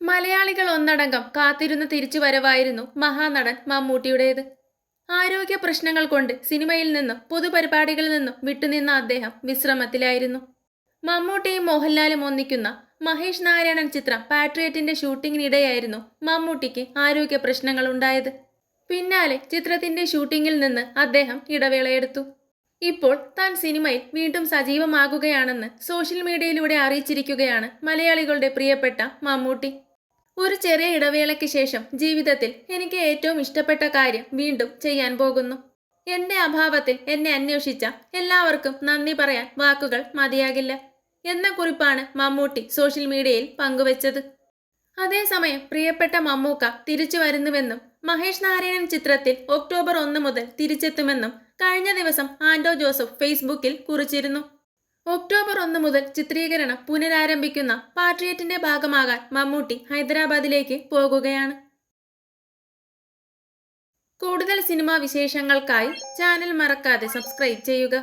മലയാളികൾ ഒന്നടങ്കം കാത്തിരുന്ന തിരിച്ചുവരവായിരുന്നു മഹാനടൻ മമ്മൂട്ടിയുടേത്. ആരോഗ്യ പ്രശ്നങ്ങൾ കൊണ്ട് സിനിമയിൽ നിന്നും പൊതുപരിപാടികളിൽ നിന്നും വിട്ടുനിന്ന അദ്ദേഹം വിശ്രമത്തിലായിരുന്നു. മമ്മൂട്ടിയും മോഹൻലാലും ഒന്നിക്കുന്ന മഹേഷ് നാരായണൻ ചിത്രം പാട്രിയറ്റിന്റെ ഷൂട്ടിങ്ങിനിടെയായിരുന്നു മമ്മൂട്ടിക്ക് ആരോഗ്യ പ്രശ്നങ്ങൾ ഉണ്ടായത്. പിന്നാലെ ചിത്രത്തിന്റെ ഷൂട്ടിങ്ങിൽ നിന്ന് അദ്ദേഹം ഇടവേളയെടുത്തു. ഇപ്പോൾ താൻ സിനിമയിൽ വീണ്ടും സജീവമാകുകയാണെന്ന് സോഷ്യൽ മീഡിയയിലൂടെ അറിയിച്ചിരിക്കുകയാണ് മലയാളികളുടെ പ്രിയപ്പെട്ട മമ്മൂട്ടി. ഒരു ചെറിയ ഇടവേളയ്ക്ക് ശേഷം ജീവിതത്തിൽ എനിക്ക് ഏറ്റവും ഇഷ്ടപ്പെട്ട കാര്യം വീണ്ടും ചെയ്യാൻ പോകുന്നു. എന്റെ അഭാവത്തിൽ എന്നെ അന്വേഷിച്ച എല്ലാവർക്കും നന്ദി പറയാൻ വാക്കുകൾ മതിയാകില്ല എന്ന കുറിപ്പാണ് മമ്മൂട്ടി സോഷ്യൽ മീഡിയയിൽ പങ്കുവച്ചത്. അതേസമയം പ്രിയപ്പെട്ട മമ്മൂക്ക തിരിച്ചു വരുന്നുവെന്നും മഹേഷ് നാരായണൻ ചിത്രത്തിൽ ഒക്ടോബർ ഒന്ന് മുതൽ തിരിച്ചെത്തുമെന്നും കഴിഞ്ഞ ദിവസം ആൻഡോ ജോസഫ് ഫേസ്ബുക്കിൽ കുറിച്ചിരുന്നു. ഒക്ടോബർ ഒന്ന് മുതൽ ചിത്രീകരണം പുനരാരംഭിക്കുന്ന പാട്രിയറ്റിന്റെ ഭാഗമാകാൻ മമ്മൂട്ടി ഹൈദരാബാദിലേക്ക് പോകുകയാണ്. കൂടുതൽ സിനിമാ വിശേഷങ്ങൾക്കായി ചാനൽ മറക്കാതെ സബ്സ്ക്രൈബ് ചെയ്യുക.